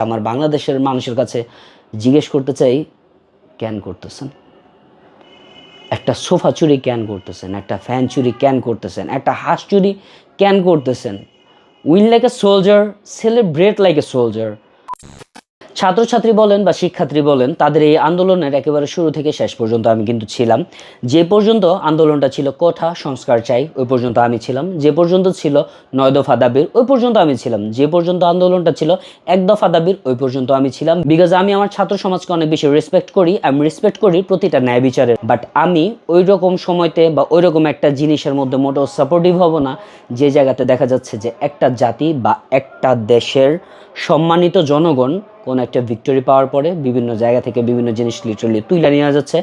আমার বাংলাদেশের মানুষের কাছে জিজ্ঞেস করতে চাই ক্যান করতেছেন? একটা সোফা চুরি ক্যান করতেছেন? একটা ফ্যান চুরি ক্যান করতেছেন? একটা হাঁস চুরি ক্যান করতেছেন? Win like a soldier, celebrate like a soldier. ছাত্রছাত্রী বলেন বা শিক্ষার্থী বলেন, তাদের এই আন্দোলনের একেবারে শুরু থেকে শেষ পর্যন্ত আমি কিন্তু ছিলাম। যে পর্যন্ত আন্দোলনটা ছিল কোঠা, সংস্কার চাই, ওই পর্যন্ত আমি ছিলাম। যে পর্যন্ত ছিল নয় দফা দাবির, ওই পর্যন্ত আমি ছিলাম। যে পর্যন্ত আন্দোলনটা ছিল এক দফা দাবির, ওই পর্যন্ত আমি ছিলাম। বিকজ আমি আমার ছাত্র সমাজকে অনেক বেশি রেসপেক্ট করি, আমি রেসপেক্ট করি প্রতিটা ন্যায় বিচারের। বাট আমি ওই রকম সময়তে বা ওই রকম একটা জিনিসের মধ্যে মোটেও সাপোর্টিভ হব না। যে জায়গাতে দেখা যাচ্ছে যে একটা জাতি বা একটা দেশের সম্মানিত জনগণ কোন একটা ভিক্টোরি পাওয়ার পরে বিভিন্ন জায়গা থেকে বিভিন্ন জিনিস লিটারলি তুলে নিয়ে যাচ্ছে।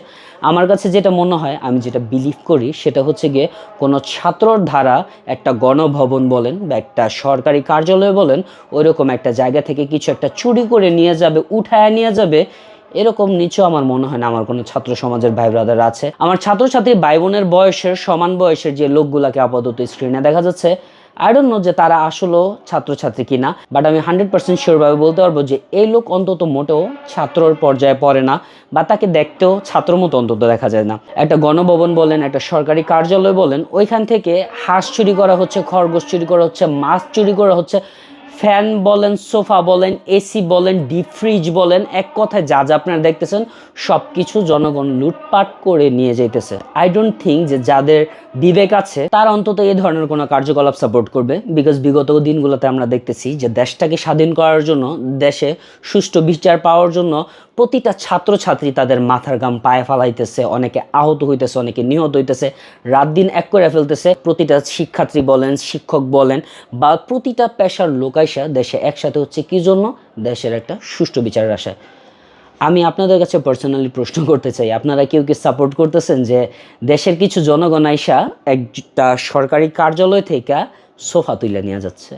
আমার কাছে যেটা মনে হয়, আমি যেটা বিলিভ করি, সেটা হচ্ছে গিয়ে কোনো ছাত্রর ধারা একটা গণভবন বলেন বা একটা সরকারি কার্যালয় বলেন, ওইরকম একটা জায়গা থেকে কিছু একটা চুরি করে নিয়ে যাবে, উঠায় নিয়ে যাবে, এরকম নিচু আমার মনে হয় না আমার কোনো ছাত্র সমাজের ভাই ব্রাদার আছে। আমার ছাত্রছাত্রী ভাই বোনের বয়সের, সমান বয়সের যে লোকগুলাকে আপাতত স্ক্রিনে দেখা যাচ্ছে আই ডোন্ট নো যে তারা আসলেও ছাত্রছাত্রী কিনা বাট আমি হান্ড্রেড পার্সেন্ট শিওরভাবে বলতে পারব যে এই লোক অন্তত মোটেও ছাত্রর পর্যায়ে পড়ে না, বা তাকে দেখতেও ছাত্র মতো অন্তত দেখা যায় না। একটা গণভবন বলেন, একটা সরকারি কার্যালয় বলেন, ওইখান থেকে হাঁস চুরি করা হচ্ছে, খরগোশ চুরি করা হচ্ছে, মাছ চুরি করা হচ্ছে ফ্যান বলেন, সোফা বলেন, এসি বলেন, ডিপ ফ্রিজ বলেন, এক কথায় যা যা আপনারা দেখতেছেন সব কিছু জনগণ লুটপাট করে নিয়ে যাইতেছে। আই ডোন্ট থিঙ্ক যে যাদের বিবেক আছে, তারা অন্তত এই ধরনের কোনো কার্যকলাপ সাপোর্ট করবে বিকজ বিগত দিনগুলোতে আমরা দেখতেছি যে দেশটাকে স্বাধীন করার জন্য, দেশে সুষ্ঠু বিচার পাওয়ার জন্য প্রতিটা ছাত্রছাত্রী তাদের মাথার গাম পায়ে ফালাইতেছে, অনেকে আহত হইতেছে, অনেকে নিহত হইতেছে, রাত দিন এক করে ফেলতেছে, প্রতিটা শিক্ষার্থী বলেন, শিক্ষক বলেন, বা প্রতিটা পেশার লোক আইসা দেশে একসাথে হচ্ছে কি জন্য? দেশের একটা সুষ্ঠু বিচারের আশায়। আমি আপনাদের কাছে পার্সোনালি প্রশ্ন করতে চাই, আপনারা কেউ কি সাপোর্ট করতেছেন যে দেশের কিছু জনগণ আইসা একটা সরকারি কার্যালয় থেকে সোফা তুলে নিয়ে যাচ্ছে?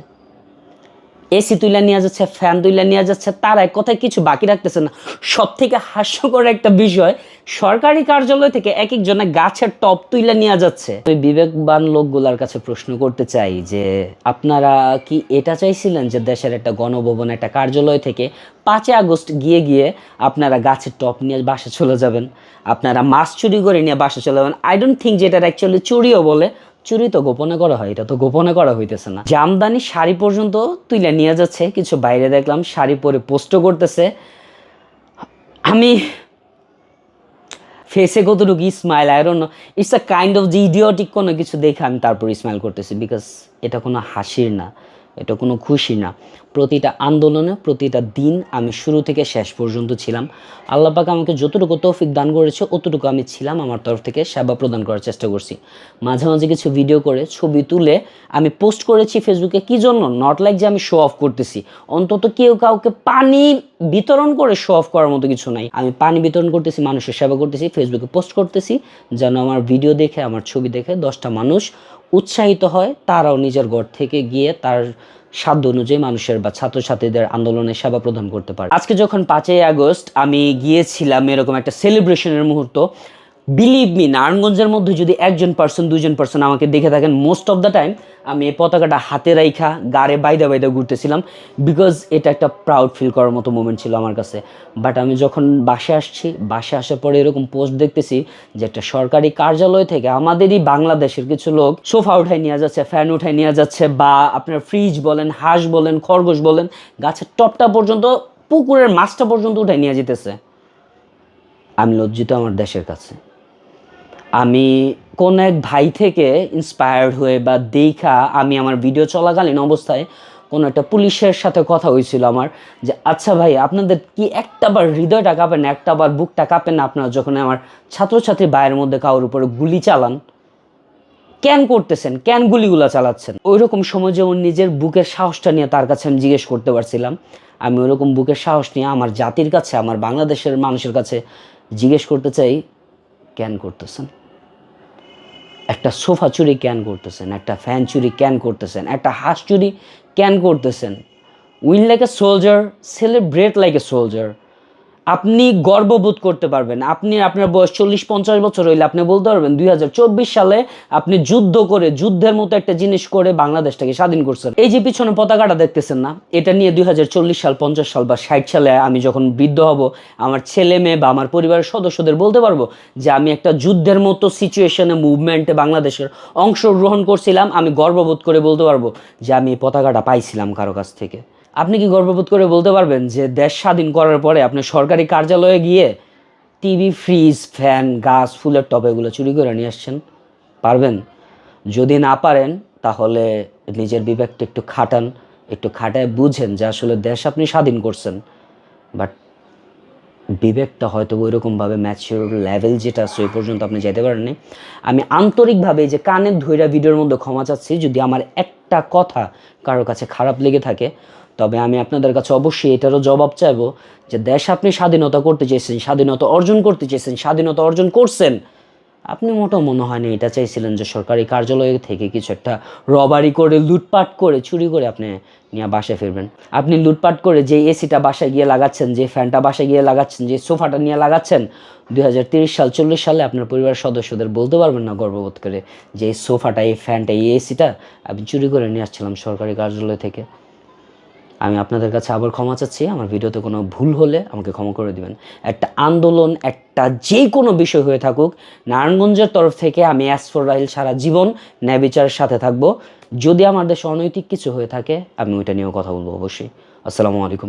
এসি তুলে নিয়ে যাচ্ছে, ফ্যান তুলে নিয়ে যাচ্ছে তার এক কথায় কিছু বাকি রাখতেছে না। সব থেকে হাস্যকর একটা বিষয়, সরকারি কার্যালয় থেকে এক একজনে গাছের টপ তুলে নিয়ে যাচ্ছে। ওই বিবেকবান লোকগুলার কাছে প্রশ্ন করতে চাই যে, আপনারা কি এটা চাইছিলেন যে দেশের একটা গণভবন, একটা কার্যালয় থেকে পাঁচই আগস্ট গিয়ে গিয়ে আপনারা গাছের টপ নিয়ে বাসা চলে যাবেন? আপনারা মাছ চুরি করে নিয়ে বাসা চলে যাবেন? আই ডোন্ট থিঙ্ক যে এটা অ্যাকচুয়ালি চুরিও বলে চুরি তো গোপনে করা হয়, এটা তো গোপনে করা হইতেছে না। জামদানি শাড়ি পর্যন্ত তুলে নিয়ে যাচ্ছে, কিছু বাইরে দেখলাম, শাড়ি পরে পোস্টও করতেছে। আমি ফেসে কতটুকু স্মাইল আয়ের অন্য ইটস আ কাইন্ড অফ যে ইডিওটিক কোনো কিছু দেখে আমি তারপর স্মাইল করতেছি বিকজ এটা কোনো হাসির না, এটা কোনো খুশি না। প্রতিটা আন্দোলনে, প্রতিটা দিন আমি শুরু থেকে শেষ পর্যন্ত ছিলাম। আল্লাহ পাক আমাকে যতটুকু তৌফিক দান করেছে, অতটুকু আমি ছিলাম আমার তরফ থেকে সেবা প্রদান করার চেষ্টা করছি। মাঝে মাঝে কিছু ভিডিও করে, ছবি তুলে আমি পোস্ট করেছি ফেসবুকে কি জন্য? নট লাইক যে আমি শো অফ করতেছি। অন্তত কেউ কাউকে পানি বিতরণ করে শো অফ করার মতো কিছু নাই। আমি পানি বিতরণ করতেছি, মানুষের সেবা করতেছি ফেসবুকে পোস্ট করতেছি, যেন আমার ভিডিও দেখে, আমার ছবি দেখে দশটা মানুষ উৎসাহিত হয়, তারাও নিজের ঘর থেকে গিয়ে তার সাধ্য অনুযায়ী মানুষের বা ছাত্রছাত্রীদের আন্দোলনে সেবা প্রদান করতে পারে আজকে যখন পাঁচই আগস্ট, আমি গিয়েছিলাম এরকম একটা সেলিব্রেশনের মুহূর্ত। বিলিভ মি নারায়ণগঞ্জের মধ্যে যদি একজন পার্সন দুজন পার্সন আমাকে দেখে থাকেন মোস্ট অফ দ্য টাইম আমি এই পতাকাটা হাতে রাইখা গাড়ে বাইদা বাইদা ঘুরতেছিলাম বিকজ এটা একটা প্রাউড ফিল করার মতো মোমেন্ট ছিল আমার কাছে। বাট আমি যখন বাসে আসছি বাসে আসার পরে এরকম পোস্ট দেখতেছি যে একটা সরকারি কার্যালয় থেকে আমাদেরই বাংলাদেশের কিছু লোক সোফা উঠাই নিয়ে যাচ্ছে ফ্যান উঠাই নিয়ে যাচ্ছে বা আপনার ফ্রিজ বলেন, হাঁস বলেন, খরগোশ বলেন, গাছের টপটা পর্যন্ত, পুকুরের মাছটা পর্যন্ত উঠাই নিয়ে যেতেছে। আমি লজ্জিত আমার দেশের কাছে। আমি কোন এক ভাই থেকে ইন্সপায়ার্ড হয়ে বা দেখা আমি আমার ভিডিও চলাকালীন অবস্থায় কোনো একটা পুলিশের সাথে কথা হয়েছিল আমার যে আচ্ছা ভাই, আপনাদের কি একটা বার হৃদয়টা কাঁপে না? একটা বার বুকটা কাঁপে না আপনারা যখন আমার ছাত্রছাত্রী ভাইয়ের মধ্যে কারোর উপরে গুলি চালান? কেন করতেছেন? কেন গুলিগুলো চালাচ্ছেন? ওই রকম সময় যেমন নিজের বুকের সাহসটা নিয়ে তার কাছে আমি জিজ্ঞেস করতে পারছিলাম। আমি ওরকম বুকের সাহস নিয়ে আমার জাতির কাছে, আমার বাংলাদেশের মানুষের কাছে জিজ্ঞেস করতে চাই, কেন করতেছেন? একটা সোফা চুরি ক্যান করতেছেন, একটা ফ্যান চুরি ক্যান করতেছেন, একটা হাঁস চুরি ক্যান করতেছেন। Win like a soldier, celebrate like a soldier. আপনি গর্ববোধ করতে পারবেন। আপনি আপনার বয়স চল্লিশ, পঞ্চাশ বছর হইলে আপনি বলতে পারবেন, দুই হাজার চব্বিশ সালে আপনি যুদ্ধ করে, যুদ্ধের মতো একটা জিনিস করে বাংলাদেশটাকে স্বাধীন করছেন। এই যে পিছনে পতাকাটা দেখতেছেন না, এটা নিয়ে দুই হাজার চল্লিশ সাল, পঞ্চাশ সাল বা ষাট সালে আমি যখন বৃদ্ধ হব, আমার ছেলে মেয়ে বা আমার পরিবারের সদস্যদের বলতে পারব যে আমি একটা যুদ্ধের মতো সিচুয়েশনে মুভমেন্টে বাংলাদেশের অংশগ্রহণ করছিলাম। আমি গর্ববোধ করে বলতে পারব যে আমি এই পতাকাটা পাইছিলাম কারও কাছ থেকে। আপনি কি গর্ববোধ করে বলতে পারবেন যে দেশ স্বাধীন করার পরে আপনি সরকারি কার্যালয়ে গিয়ে টিভি, ফ্রিজ, ফ্যান, গাছ, ফুলের টপ এগুলো চুরি করে নিয়ে আসছেন? পারবেন? যদি না পারেন, তাহলে নিজের বিবেকটা একটু খাটান, একটু খাটায় বুঝেন যে আসলে দেশ আপনি স্বাধীন করছেন। বাট বিবেকটা হয়তো ওই রকমভাবে ম্যাচিওর লেভেল যেটা আছে, ওই পর্যন্ত আপনি যেতে পারেননি আমি আন্তরিকভাবে যে কানের ধৈরা ভিডিওর মধ্যে ক্ষমা চাচ্ছি, যদি আমার একটা কথা কারোর কাছে খারাপ লেগে থাকে, তবে আমি আপনাদের কাছে অবশ্যই এটারও জবাব চাইব যে দেশ আপনি স্বাধীনতা করতে চেয়েছেন, স্বাধীনতা অর্জন করতে চেয়েছেন, স্বাধীনতা অর্জন করছেন আপনি মোটেও মনে হয় না এটা চাইছিলেন যে সরকারি কার্যালয় থেকে কিছু একটা রবারি করে, লুটপাট করে, চুরি করে আপনি নিয়ে বাসায় ফিরবেন। আপনি লুটপাট করে যে এসিটা বাসায় গিয়ে লাগাচ্ছেন যে ফ্যানটা বাসায় গিয়ে লাগাচ্ছেন যে সোফাটা নিয়ে লাগাচ্ছেন, দুই সাল, চল্লিশ সালে আপনার পরিবারের সদস্যদের বলতে পারবেন না গর্ববোধ করে যে এই সোফাটা, এই ফ্যানটা এই এসিটা আমি চুরি করে নিয়ে আসছিলাম সরকারি কার্যালয় থেকে। আমি আপনাদের কাছে আবার ক্ষমা চাচ্ছি। আমার ভিডিওতে কোনো ভুল হলে আমাকে ক্ষমা করে দিবেন। একটা আন্দোলন, একটা যে কোনো বিষয় হয়ে থাকুক, নারায়ণগঞ্জের তরফ থেকে আমি অ্যাস ফর রাহিল সারা জীবন ন্যায় বিচারের সাথে থাকব। যদি আমার দেশে অনৈতিক কিছু হয়ে থাকে, আমি ওইটা নিয়েও কথা বলব অবশ্যই। আসসালামু আলাইকুম।